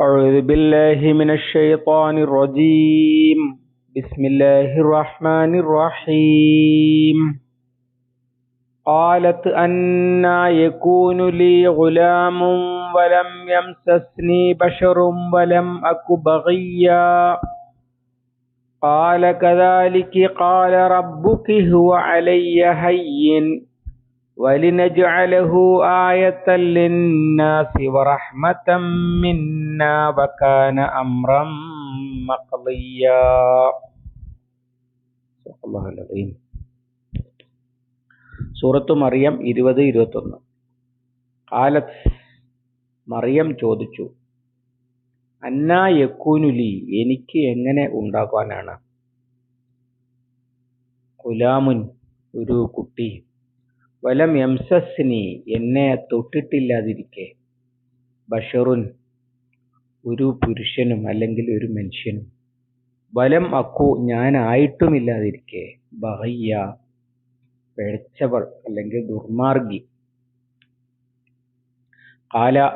أعوذ بالله من الشيطان الرجيم. بسم الله الرحمن الرحيم. قالت أنا يكون لي غلام ولم يمسسني بشر ولم أك بغيا. قال كذلك قال ربك هو علي هين. ولنجعله آية للناس ورحمة منا وكان أمرا مقضيا صدق الله العظيم സൂറത്തു മറിയം ഇരുപത് ഇരുപത്തൊന്ന് കാലത്ത് മറിയം ചോദിച്ചു അന്നാ യക്കൂനുലി എനിക്ക് എങ്ങനെ ഉണ്ടാക്കാനാണ് ഗുലാമുൻ ഒരു കുട്ടി വലം യംസസ്നി എന്നെ തൊട്ടിട്ടില്ലാതിരിക്കെ. ബഷറുൻ ഒരു പുരുഷനും അല്ലെങ്കിൽ ഒരു മനുഷ്യനും. വലം അക്കു ഞാനായിട്ടുമില്ലാതിരിക്കെ. ബഹയ്യ പിഴച്ചവൾ അല്ലെങ്കിൽ ദുർമാർഗി കാല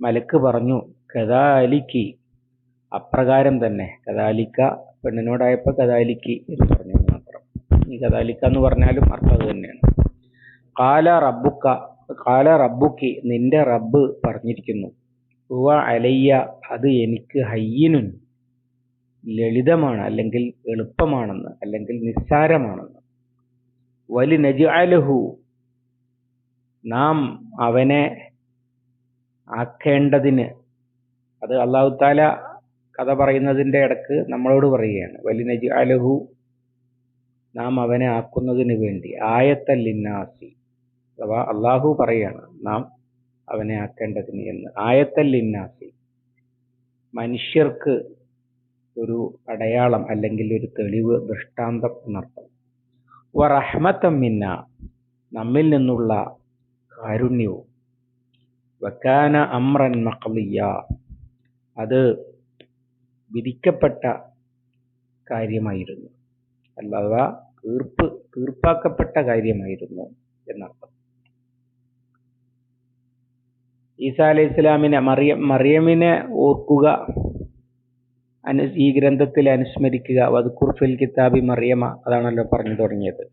മലക്ക് പറഞ്ഞു കഥാലിക്ക് അപ്രകാരം തന്നെ. കഥാലിക്ക പെണ്ണിനോടായപ്പോ കഥാലിക്ക് എന്ന് പറഞ്ഞു മാത്രം. ഈ കഥാലിക്ക എന്ന് പറഞ്ഞാലും അർത്ഥം അത് തന്നെയാണ്. കാല റബ്ബുക്ക കാല റബ്ബുക്കി നിന്റെ റബ്ബ് പറഞ്ഞിരിക്കുന്നു. ഉവ അലയ്യ അത് എനിക്ക് ഹയ്യനു ലളിതമാണ് അല്ലെങ്കിൽ എളുപ്പമാണെന്ന് അല്ലെങ്കിൽ നിസ്സാരമാണെന്ന്. വലി നജഅലഹു നാം അവനെ ആക്കേണ്ടതിന്. അത് അള്ളാഹു താല കഥ പറയുന്നതിന്റെ ഇടയ്ക്ക് നമ്മളോട് പറയുകയാണ്. വലി നജഅലഹു നാം അവനെ ആക്കുന്നതിന് വേണ്ടി. ആയത്തല്ലിന്നാസി അഥവാ അള്ളാഹു പറയാണ് നാം അവനെ ആക്കേണ്ടതിന് എന്ന്. ആയത്തല്ലിന്നാസി മനുഷ്യർക്ക് ഒരു അടയാളം അല്ലെങ്കിൽ ഒരു തെളിവ് ദൃഷ്ടാന്തം എന്നർത്ഥം വറഹ്മത്തം മിന്ന നമ്മിൽ നിന്നുള്ള കാരുണ്യവും. വക്കാന അമ്രൻ മക്കളിയ അത് വിധിക്കപ്പെട്ട കാര്യമായിരുന്നു. അല്ലാതെ തീർപ്പ് തീർപ്പാക്കപ്പെട്ട കാര്യമായിരുന്നു എന്നർത്ഥം. ഈസാ അലൈഹി ഇസ്ലാമിനെ മറിയ മറിയമിനെ ഓർക്കുക. അനു ഈ ഗ്രന്ഥത്തിൽ അനുസ്മരിക്കുക. വദ്കുർ ഫിൽ കിതാബി മറിയമ അതാണല്ലോ പറഞ്ഞു തുടങ്ങിയത്.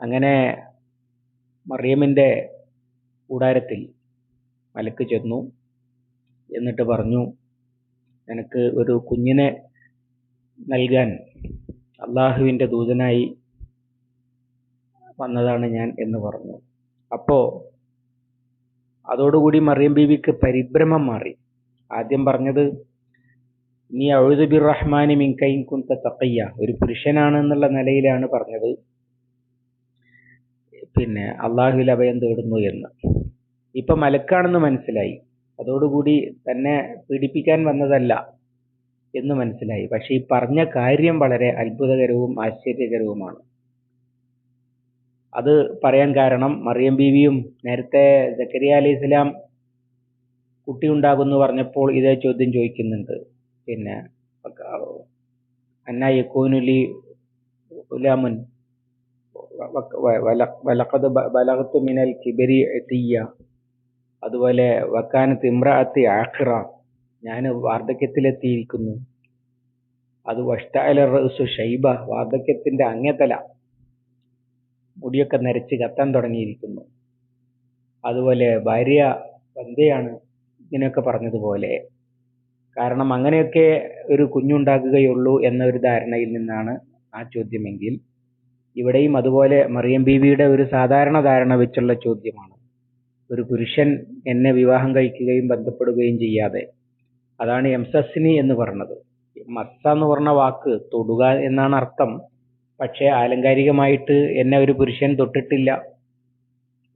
അങ്ങനെ മറിയമിന്റെ കൂടാരത്തിൽ മലക്ക് ചെന്നു. എന്നിട്ട് പറഞ്ഞു എനിക്ക് ഒരു കുഞ്ഞിനെ നൽകാൻ അള്ളാഹുവിന്റെ ദൂതനായി വന്നതാണ് ഞാൻ എന്ന് പറഞ്ഞു. അപ്പോ അതോടുകൂടി മറിയം ബീവിക്ക് പരിഭ്രമം മാറി. ആദ്യം പറഞ്ഞത് നീ അഴുതുബിർ റഹ്മാനി മിങ്കൈൻ കുന്ത തക്കയ്യ ഒരു പുരുഷനാണ് എന്നുള്ള നിലയിലാണ് പറഞ്ഞത്. പിന്നെ അള്ളാഹുൽ അഭയം തേടുന്നു എന്ന്. ഇപ്പൊ മലക്കാണെന്ന് മനസ്സിലായി. അതോടുകൂടി തന്നെ പീഡിപ്പിക്കാൻ വന്നതല്ല എന്ന് മനസ്സിലായി. പക്ഷെ ഈ പറഞ്ഞ കാര്യം വളരെ അത്ഭുതകരവും ആശ്ചര്യകരവുമാണ്. അത് പറയാൻ കാരണം മറിയം ബീവിയും നേരത്തെ ജക്കരിയ അലി ഇസ്ലാം കുട്ടി ഉണ്ടാകുന്നു പറഞ്ഞപ്പോൾ ഇതേ ചോദ്യം ചോദിക്കുന്നുണ്ട്. പിന്നെ അന്ന യക്കൂനുലി ഉലാമുൻ വലഖദ് മിനൽ കിബരി എത്തിയ അതുപോലെ വക്കാനത്ത് ഇമ്രാഅത്തി ആഖിറ. ഞാൻ വാർദ്ധക്യത്തിലെത്തിയിരിക്കുന്നു. അത് വഷ്ടാലു ഷൈബ. വാർദ്ധക്യത്തിന്റെ അങ്ങത്തല. മുടിയൊക്കെ നരച്ച് കത്താൻ തുടങ്ങിയിരിക്കുന്നു. അതുപോലെ ഭാര്യ വന്ധ്യയാണ് ഇങ്ങനെയൊക്കെ പറഞ്ഞതുപോലെ. കാരണം അങ്ങനെയൊക്കെ ഒരു കുഞ്ഞുണ്ടാകുകയുള്ളൂ എന്ന ഒരു ധാരണയിൽ നിന്നാണ് ആ ചോദ്യമെങ്കിൽ ഇവിടെയും അതുപോലെ മറിയം ബീവിയുടെ ഒരു സാധാരണ ധാരണ വെച്ചുള്ള ചോദ്യമാണ്. ഒരു പുരുഷൻ എന്നെ വിവാഹം കഴിക്കുകയും ബന്ധപ്പെടുകയും ചെയ്യാതെ. അതാണ് എംസസിനി എന്ന് പറഞ്ഞത്. മസ്സ എന്ന് പറഞ്ഞ വാക്ക് തൊടുക എന്നാണ് അർത്ഥം. പക്ഷേ ആലങ്കാരികമായിട്ട് എന്നെ ഒരു പുരുഷൻ തൊട്ടിട്ടില്ല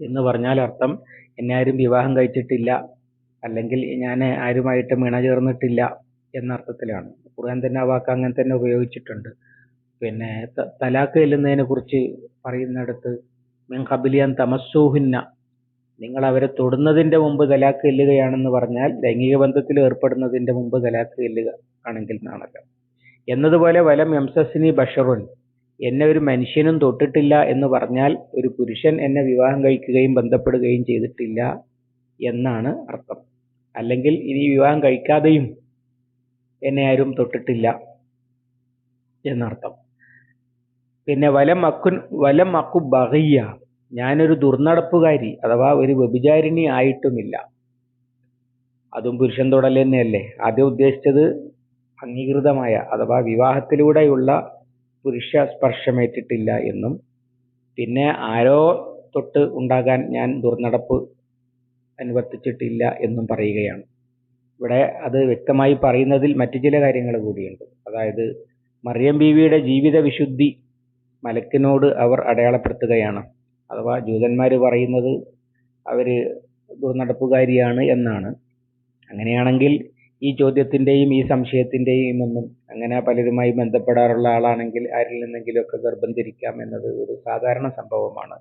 എന്ന് പറഞ്ഞാൽ അർത്ഥം എന്നെ ആരും വിവാഹം കഴിച്ചിട്ടില്ല അല്ലെങ്കിൽ ഞാൻ ആരുമായിട്ട് മിണ ചേർന്നിട്ടില്ല എന്ന അർത്ഥത്തിലാണ് ഖുർആൻ തന്നെ ആ വാക്ക് അങ്ങനെ തന്നെ ഉപയോഗിച്ചിട്ടുണ്ട്. പിന്നെ തലാക്ക് ചെല്ലുന്നതിനെ കുറിച്ച് പറയുന്നിടത്ത് മിൻ കബിലിയൻ തമസ്സൂഹിന്ന നിങ്ങൾ അവരെ തൊടുന്നതിന്റെ മുമ്പ് തലാക്ക് ചെല്ലുകയാണെന്ന് പറഞ്ഞാൽ ലൈംഗിക ബന്ധത്തിൽ ഏർപ്പെടുന്നതിന്റെ മുമ്പ് തലാക്ക് ചെല്ലുക ആണെങ്കിൽ എന്നാണല്ലോ എന്നതുപോലെ വലം എംസസിനി ബഷറുൻ എന്നെ ഒരു മനുഷ്യനും തൊട്ടിട്ടില്ല എന്ന് പറഞ്ഞാൽ ഒരു പുരുഷൻ എന്നെ വിവാഹം കഴിക്കുകയും ബന്ധപ്പെടുകയും ചെയ്തിട്ടില്ല എന്നാണ് അർത്ഥം. അല്ലെങ്കിൽ ഇനി വിവാഹം കഴിക്കാതെയും എന്നെ ആരും തൊട്ടിട്ടില്ല എന്നർത്ഥം. പിന്നെ ഞാനൊരു ദുർനടപ്പുകാരി അഥവാ ഒരു വ്യഭിചാരിണി ആയിട്ടുമില്ല. അതും പുരുഷൻ തൊടൽ തന്നെയല്ലേ? ആദ്യം ഉദ്ദേശിച്ചത് അംഗീകൃതമായ അഥവാ വിവാഹത്തിലൂടെയുള്ള പുരുഷ സ്പർശമേറ്റിട്ടില്ല എന്നും. പിന്നെ ആരോ തൊട്ട് ഉണ്ടാകാൻ ഞാൻ ദുർനടപ്പ് അനുവർത്തിച്ചിട്ടില്ല എന്നും പറയുകയാണ്. ഇവിടെ അത് വ്യക്തമായി പറയുന്നതിൽ മറ്റു ചില കാര്യങ്ങൾ കൂടിയുണ്ട്. അതായത് മറിയം ബീവിയുടെ ജീവിത വിശുദ്ധി മലക്കിനോട് അവർ അടയാളപ്പെടുത്തുകയാണ്. അഥവാ ജൂതന്മാർ പറയുന്നത് അവർ ദുർനടപ്പുകാരിയാണ് എന്നാണ്. അങ്ങനെയാണെങ്കിൽ ഈ ചോദ്യത്തിന്റെയും ഈ സംശയത്തിന്റെയും ഒന്നും അങ്ങനെ പലരുമായി ബന്ധപ്പെടാറുള്ള ആളാണെങ്കിൽ ആരിൽ നിന്നെങ്കിലുമൊക്കെ ഗർഭം ധരിക്കാം എന്നത് ഒരു സാധാരണ സംഭവമാണ്.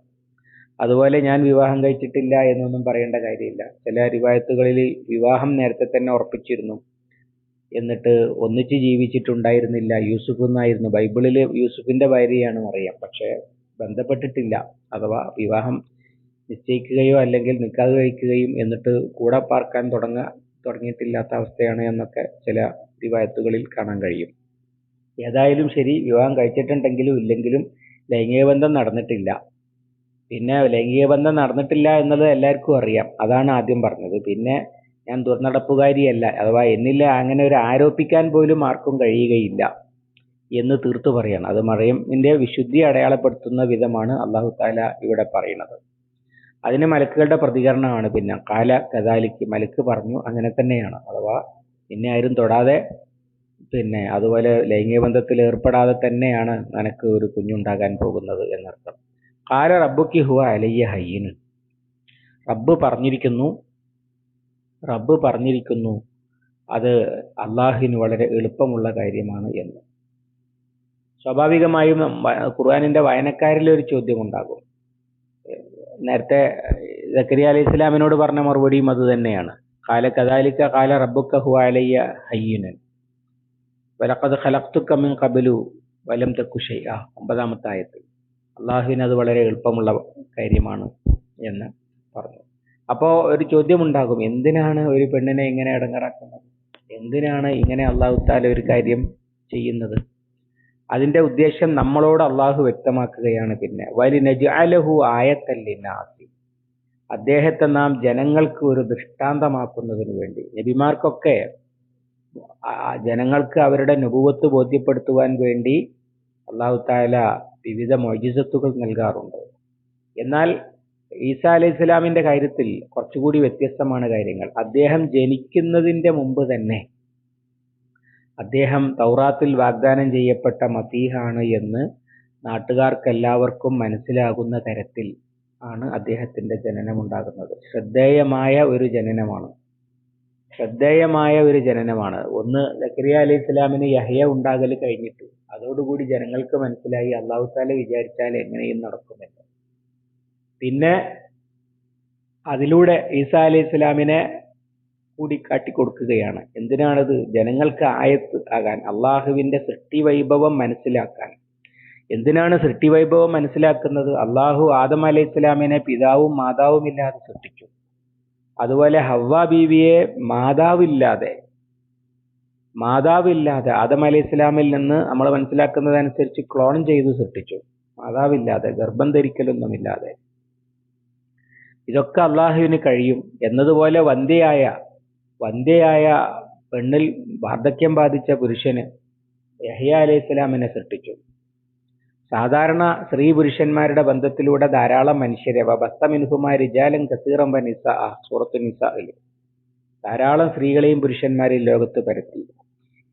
അതുപോലെ ഞാൻ വിവാഹം കഴിച്ചിട്ടില്ല എന്നൊന്നും പറയേണ്ട കാര്യമില്ല. ചില റിവായത്തുകളിൽ വിവാഹം നേരത്തെ തന്നെ ഉറപ്പിച്ചിരുന്നു. എന്നിട്ട് ഒന്നിച്ച് ജീവിച്ചിട്ടുണ്ടായിരുന്നില്ല. യൂസുഫ് എന്നായിരുന്നു. ബൈബിളിൽ യൂസുഫിന്റെ ഭാര്യയാണ് മറിയം പക്ഷേ ബന്ധപ്പെട്ടിട്ടില്ല. അഥവാ വിവാഹം നിശ്ചയിക്കുകയോ അല്ലെങ്കിൽ നിക്കാഹ് കഴിക്കുകയും എന്നിട്ട് കൂടെ പാർക്കാൻ തുടങ്ങ തുടങ്ങിയിട്ടില്ലാത്ത അവസ്ഥയാണ് എന്നൊക്കെ ചില റിവായത്തുകളിൽ കാണാൻ കഴിയും. ഏതായാലും ശരി വിവാഹം കഴിച്ചിട്ടുണ്ടെങ്കിലും ഇല്ലെങ്കിലും ലൈംഗിക ബന്ധം നടന്നിട്ടില്ല. പിന്നെ ലൈംഗിക ബന്ധം നടന്നിട്ടില്ല എന്നത് എല്ലാവർക്കും അറിയാം. അതാണ് ആദ്യം പറഞ്ഞത്. പിന്നെ ഞാൻ ദുർനടപ്പുകാരിയല്ല. അഥവാ എന്നില്ല അങ്ങനെ ഒരു ആരോപിക്കാൻ പോലും ആർക്കും കഴിയുകയില്ല എന്ന് തീർത്തു പറയാണ്. അത് മറിയമിന്റെ വിശുദ്ധി അടയാളപ്പെടുത്തുന്ന വിധമാണ് അള്ളാഹു താല ഇവിടെ പറയുന്നത്. അതിന് മലക്കുകളുടെ പ്രതികരണമാണ് പിന്നെ. കാല കദാലിക്ക് മലക്ക് പറഞ്ഞു അങ്ങനെ തന്നെയാണ്. അഥവാ എന്നെ ആരും തൊടാതെ പിന്നെ അതുപോലെ ലൈംഗിക ബന്ധത്തിൽ ഏർപ്പെടാതെ തന്നെയാണ് നിനക്ക് ഒരു കുഞ്ഞുണ്ടാകാൻ പോകുന്നത് എന്നർത്ഥം. കാല റബ്ബുക്കി ഹുവ അലയ്യ ഹയ്യന് റബ്ബ് പറഞ്ഞിരിക്കുന്നു. റബ്ബ് പറഞ്ഞിരിക്കുന്നു. അത് അള്ളാഹുവിന് വളരെ എളുപ്പമുള്ള കാര്യമാണ് എന്ന്. സ്വാഭാവികമായും ഖുർആാനിന്റെ വായനക്കാരിൽ ഒരു ചോദ്യം ഉണ്ടാകും. നേരത്തെ സക്കരിയ അലൈഹി ഇസ്ലാമിനോട് പറഞ്ഞ മറുപടിയും അത് തന്നെയാണ്. കാല കദാലിക്ക കാല റബ്ബുക്ക ഹുവാലയ്യ ഹയ്യുനൻ. വലക്കത് ഖലക്തുക്ക മിൻ ഖബലു വലം തെക്കുഷൈ ആ ഒമ്പതാമത്തെ ആയത്തിൽ അള്ളാഹുവിന് അത് വളരെ എളുപ്പമുള്ള കാര്യമാണ് എന്ന് പറഞ്ഞു. അപ്പോൾ ഒരു ചോദ്യമുണ്ടാകും. എന്തിനാണ് ഒരു പെണ്ണിനെ ഇങ്ങനെ ഇടങ്ങറാക്കുന്നത്? എന്തിനാണ് ഇങ്ങനെ അള്ളാഹു താല ഒരു കാര്യം ചെയ്യുന്നത്? അതിന്റെ ഉദ്ദേശം നമ്മളോട് അള്ളാഹു വ്യക്തമാക്കുകയാണ് പിന്നെ. വലി നജ്അലഹു ആയത്തല്ലിനാസി. അദ്ദേഹത്തെ നാം ജനങ്ങൾക്ക് ഒരു ദൃഷ്ടാന്തമാക്കുന്നതിന് വേണ്ടി. നബിമാർക്കൊക്കെ ജനങ്ങൾക്ക് അവരുടെ നുപുവത്ത് ബോധ്യപ്പെടുത്തുവാൻ വേണ്ടി അള്ളാഹു താല വിവിധ മൊജിസത്തുകൾ നൽകാറുണ്ട്. എന്നാൽ ഈസ അലൈഹി ഇസ്ലാമിന്റെ കാര്യത്തിൽ കുറച്ചുകൂടി വ്യത്യസ്തമാണ് കാര്യങ്ങൾ. അദ്ദേഹം ജനിക്കുന്നതിന്റെ മുമ്പ് തന്നെ അദ്ദേഹം തൗറാത്തിൽ വാഗ്ദാനം ചെയ്യപ്പെട്ട മസീഹാണ് എന്ന് നാട്ടുകാർക്കെല്ലാവർക്കും മനസ്സിലാകുന്ന തരത്തിൽ ആണ് അദ്ദേഹത്തിന്റെ ജനനം ഉണ്ടാകുന്നത് ശ്രദ്ധേയമായ ഒരു ജനനമാണ്. ശ്രദ്ധേയമായ ഒരു ജനനമാണ്. ഒന്ന് സക്കരിയ അലി ഇസ്ലാമിന് യഹയ ഉണ്ടാകൽ കഴിഞ്ഞിട്ട്. അതോടുകൂടി ജനങ്ങൾക്ക് മനസ്സിലായി അള്ളാഹു താല വിചാരിച്ചാൽ എങ്ങനെയും നടക്കുമെന്ന്. പിന്നെ അതിലൂടെ ഈസ അലി ഇസ്ലാമിനെ കൂടി കാട്ടിക്കൊടുക്കുകയാണ് എന്തിനാണത്? ജനങ്ങൾക്ക് ആയത്ത് ആകാൻ അള്ളാഹുവിന്റെ സൃഷ്ടി വൈഭവം മനസ്സിലാക്കാൻ. എന്തിനാണ് സൃഷ്ടി വൈഭവം മനസ്സിലാക്കുന്നത്? അള്ളാഹു ആദം അലൈഹി ഇസ്ലാമിനെ പിതാവും മാതാവും ഇല്ലാതെ സൃഷ്ടിച്ചു. അതുപോലെ ഹവ്വ ബീവിയെ മാതാവില്ലാതെ മാതാവില്ലാതെ ആദം അലൈഹി ഇസ്ലാമിൽ നിന്ന് നമ്മൾ മനസ്സിലാക്കുന്നതനുസരിച്ച് ക്ലോൺ ചെയ്ത് സൃഷ്ടിച്ചു. മാതാവില്ലാതെ ഗർഭം ധരിക്കലൊന്നുമില്ലാതെ. ഇതൊക്കെ അള്ളാഹുവിന് കഴിയും. എന്നതുപോലെ വന്ധ്യയായ വന്ധ്യയായ പെണ്ണിൽ വാർദ്ധക്യം ബാധിച്ച പുരുഷന് യഹ്യ അലൈഹി സ്വലാമിനെ സൃഷ്ടിച്ചു. സാധാരണ സ്ത്രീ പുരുഷന്മാരുടെ ബന്ധത്തിലൂടെ ധാരാളം മനുഷ്യരെ വസ്തമിനുഹുമാരി ജാലം കസീറം വ നിസ സൂറത്തു നിസയിൽ ധാരാളം സ്ത്രീകളെയും പുരുഷന്മാരെയും ലോകത്ത് പരത്തി.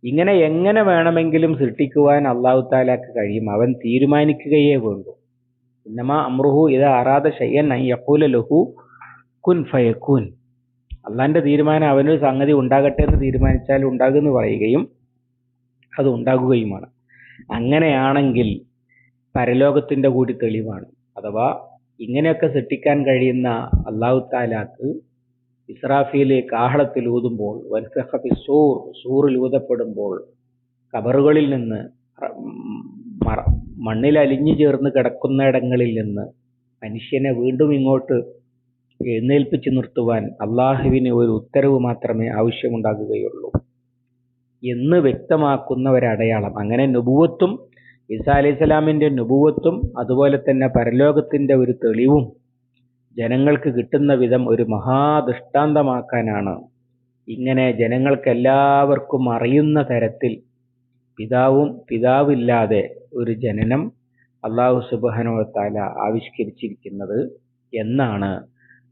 ഇങ്ങനെ എങ്ങനെ വേണമെങ്കിലും സൃഷ്ടിക്കുവാൻ അള്ളാഹു താലാക്ക് കഴിയും അവൻ തീരുമാനിക്കുകയേ വേണ്ടു. ഇന്നമാ അമ്രുഹു ഇത് ആറാദ ഷയ്യൻ യഖൂല ലഹു കുൻ ഫയക്കൂൻ അള്ളാന്റെ തീരുമാനം അവനൊരു സംഗതി ഉണ്ടാകട്ടെ എന്ന് തീരുമാനിച്ചാൽ ഉണ്ടാകുമെന്ന് പറയുകയും അത് ഉണ്ടാകുകയുമാണ്. അങ്ങനെയാണെങ്കിൽ പരലോകത്തിന്റെ കൂടി തെളിവാണ്. അഥവാ ഇങ്ങനെയൊക്കെ സൃഷ്ടിക്കാൻ കഴിയുന്ന അള്ളാഹു താലാക്ക് ഇസ്രാഫിയിലെ കാഹളത്തിൽ ഊതുമ്പോൾ സൂർ സൂറിൽ ഊതപ്പെടുമ്പോൾ കബറുകളിൽ നിന്ന് മണ്ണിൽ അലിഞ്ഞു ചേർന്ന് കിടക്കുന്നിടങ്ങളിൽ നിന്ന് മനുഷ്യനെ വീണ്ടും ഇങ്ങോട്ട് എഴുന്നേൽപ്പിച്ചു നിർത്തുവാൻ അള്ളാഹുവിന് ഒരു ഉത്തരവ് മാത്രമേ ആവശ്യമുണ്ടാകുകയുള്ളൂ. എന്ന് വ്യക്തമാക്കുന്ന ഒരടയാളം അങ്ങനെ നുപുവത്തും ഈസാ അലൈഹി സ്വലാമിന്റെ നുപുവത്തും അതുപോലെ തന്നെ പരലോകത്തിന്റെ ഒരു തെളിവും ജനങ്ങൾക്ക് കിട്ടുന്ന വിധം ഒരു മഹാദൃഷ്ടാന്തമാക്കാനാണ്. ഇങ്ങനെ ജനങ്ങൾക്കെല്ലാവർക്കും അറിയുന്ന തരത്തിൽ പിതാവും പിതാവില്ലാതെ ഒരു ജനനം അള്ളാഹു സുബാനുവത്താല ആവിഷ്കരിച്ചിരിക്കുന്നത് എന്നാണ്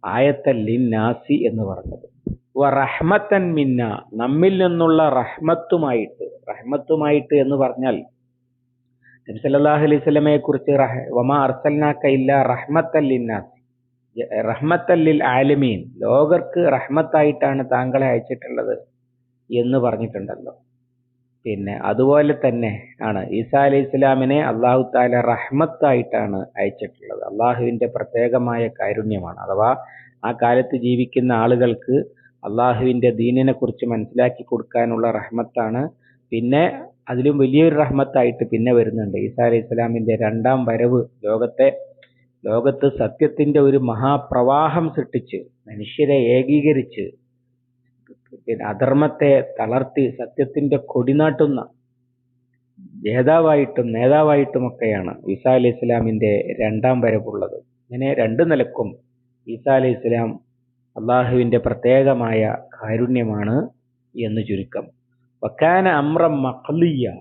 ആയത്തല്ലിൻ നാസി എന്ന് പറഞ്ഞത്. റഹ്മത്തൻ മിന്ന നമ്മിൽ നിന്നുള്ള റഹ്മത്തുമായിട്ട് റഹ്മത്തുമായിട്ട് എന്ന് പറഞ്ഞാൽ നബി സല്ലല്ലാഹു അലൈഹി വസല്ലമയെ കുറിച്ച് വമാ അർസൽനാക്ക ഇല്ല റഹ്മത്തല്ലിന്നാസ് റഹ്മത്തല്ലിൽ ആലമീൻ ലോകർക്ക് റഹ്മത്തായിട്ടാണ് താങ്കളെ അയച്ചിട്ടുള്ളത് എന്ന് പറഞ്ഞിട്ടുണ്ടല്ലോ. പിന്നെ അതുപോലെ തന്നെ ആണ്. ഈസാ അലൈഹി ഇസ്ലാമിനെ അള്ളാഹു താല റഹ്മത്തായിട്ടാണ് അയച്ചിട്ടുള്ളത്. അള്ളാഹുവിന്റെ പ്രത്യേകമായ കാരുണ്യമാണ്. അഥവാ ആ കാലത്ത് ജീവിക്കുന്ന ആളുകൾക്ക് അള്ളാഹുവിന്റെ ദീനിനെ കുറിച്ച് മനസ്സിലാക്കി കൊടുക്കാനുള്ള റഹ്മത്താണ്. പിന്നെ അതിലും വലിയൊരു റഹ്മത്തായിട്ട് പിന്നെ വരുന്നുണ്ട്. ഈസാ അലൈഹി ഇസ്ലാമിന്റെ രണ്ടാം വരവ് ലോകത്തെ ലോകത്ത് സത്യത്തിന്റെ ഒരു മഹാപ്രവാഹം സൃഷ്ടിച്ച് മനുഷ്യരെ ഏകീകരിച്ച് അധർമ്മത്തെ തളർത്തി സത്യത്തിന്റെ കൊടിനാട്ടുന്ന ജേതാവായിട്ടും നേതാവായിട്ടുമൊക്കെയാണ് ഈസാ അലി ഇസ്ലാമിന്റെ രണ്ടാം വരവുള്ളത്. ഇങ്ങനെ രണ്ടു നിലക്കും ഈസാ അലി ഇസ്ലാം അള്ളാഹുവിന്റെ പ്രത്യേകമായ കാരുണ്യമാണ് എന്ന് ചുരുക്കം. വക്കാന അമ്രം മഖ്ലിയ.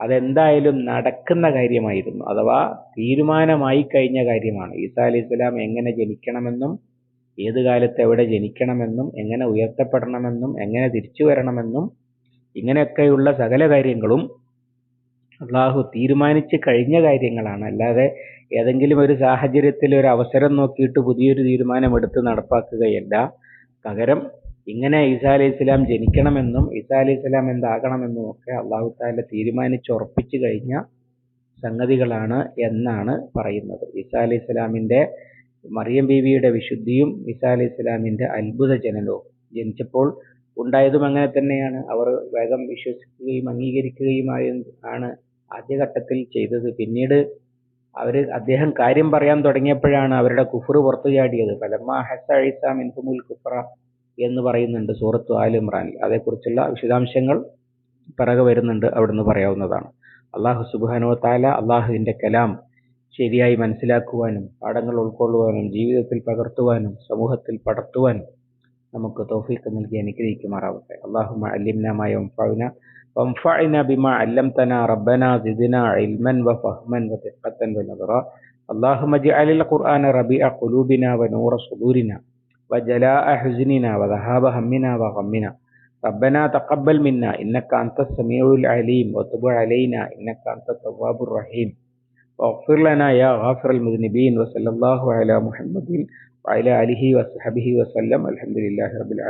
അതെന്തായാലും നടക്കുന്ന കാര്യമായിരുന്നു. അഥവാ തീരുമാനമായി കഴിഞ്ഞ കാര്യമാണ്. ഈസാ അലി ഇസ്ലാം എങ്ങനെ ജനിക്കണമെന്നും ഏത് കാലത്ത് എവിടെ ജനിക്കണമെന്നും എങ്ങനെ ഉയർത്തപ്പെടണമെന്നും എങ്ങനെ തിരിച്ചു വരണമെന്നും ഇങ്ങനെയൊക്കെയുള്ള സകല കാര്യങ്ങളും അള്ളാഹു തീരുമാനിച്ചു കഴിഞ്ഞ കാര്യങ്ങളാണ്. അല്ലാതെ ഏതെങ്കിലും ഒരു സാഹചര്യത്തിൽ ഒരു അവസരം നോക്കിയിട്ട് പുതിയൊരു തീരുമാനം എടുത്ത് നടപ്പാക്കുകയല്ല. പകരം ഇങ്ങനെ ഈസാ അലൈഹി ഇസ്ലാം ജനിക്കണമെന്നും ഈസാ അലൈഹി ഇസ്ലാം എന്താകണമെന്നും ഒക്കെ അള്ളാഹു താല തീരുമാനിച്ച് ഉറപ്പിച്ചു കഴിഞ്ഞ സംഗതികളാണ് എന്നാണ് പറയുന്നത്. ഈസാ അലൈഹി ഇസ്ലാമിന്റെ മറിയം ബീവിയുടെ വിശുദ്ധിയും ഈസാ അലൈഹി ഇസ്ലാമിന്റെ അത്ഭുത ജനനവും ജനിച്ചപ്പോൾ ഉണ്ടായതും അങ്ങനെ തന്നെയാണ്. അവർ വേഗം വിശ്വസിക്കുകയും അംഗീകരിക്കുകയും അംഗീകരിക്കുകയുമായി ആണ് ആദ്യഘട്ടത്തിൽ ചെയ്തത്. പിന്നീട് അവർ അദ്ദേഹം കാര്യം പറയാൻ തുടങ്ങിയപ്പോഴാണ് അവരുടെ കുഫർ പുറത്തു ചാടിയത്. എന്ന് പറയുന്നുണ്ട് സൂറത്തു ആൽ ഇമ്രാനിൽ. അതേക്കുറിച്ചുള്ള വിശദാംശങ്ങൾ പിറകെ വരുന്നുണ്ട് അവിടുന്ന് പറയാവുന്നതാണ്. അള്ളാഹു സുബാനോ താല അള്ളാഹുവിന്റെ കലാം ശരിയായി മനസ്സിലാക്കുവാനും പാഠങ്ങൾ ഉൾക്കൊള്ളുവാനും ജീവിതത്തിൽ പകർത്തുവാനും സമൂഹത്തിൽ പടർത്തുവാനും നമുക്ക് തോഫീക്ക് നൽകി അനുഗ്രഹിക്കുമാറാവട്ടെ അള്ളാഹു അല്ലിംനമായ وانفعنا بما علمتنا ربنا زدنا علما وفهما ودقة ونظرا اللهم اجعل القرآن ربيع قلوبنا ونور صدورنا وجلاء حزننا وذهاب همنا وغمنا ربنا تقبل منا إنك أنت السميع العليم وتب علينا إنك أنت التواب الرحيم واغفر لنا يا غافر المذنبين وصلى الله على محمد وعلى آله وصحبه وسلم الحمد لله رب العالمين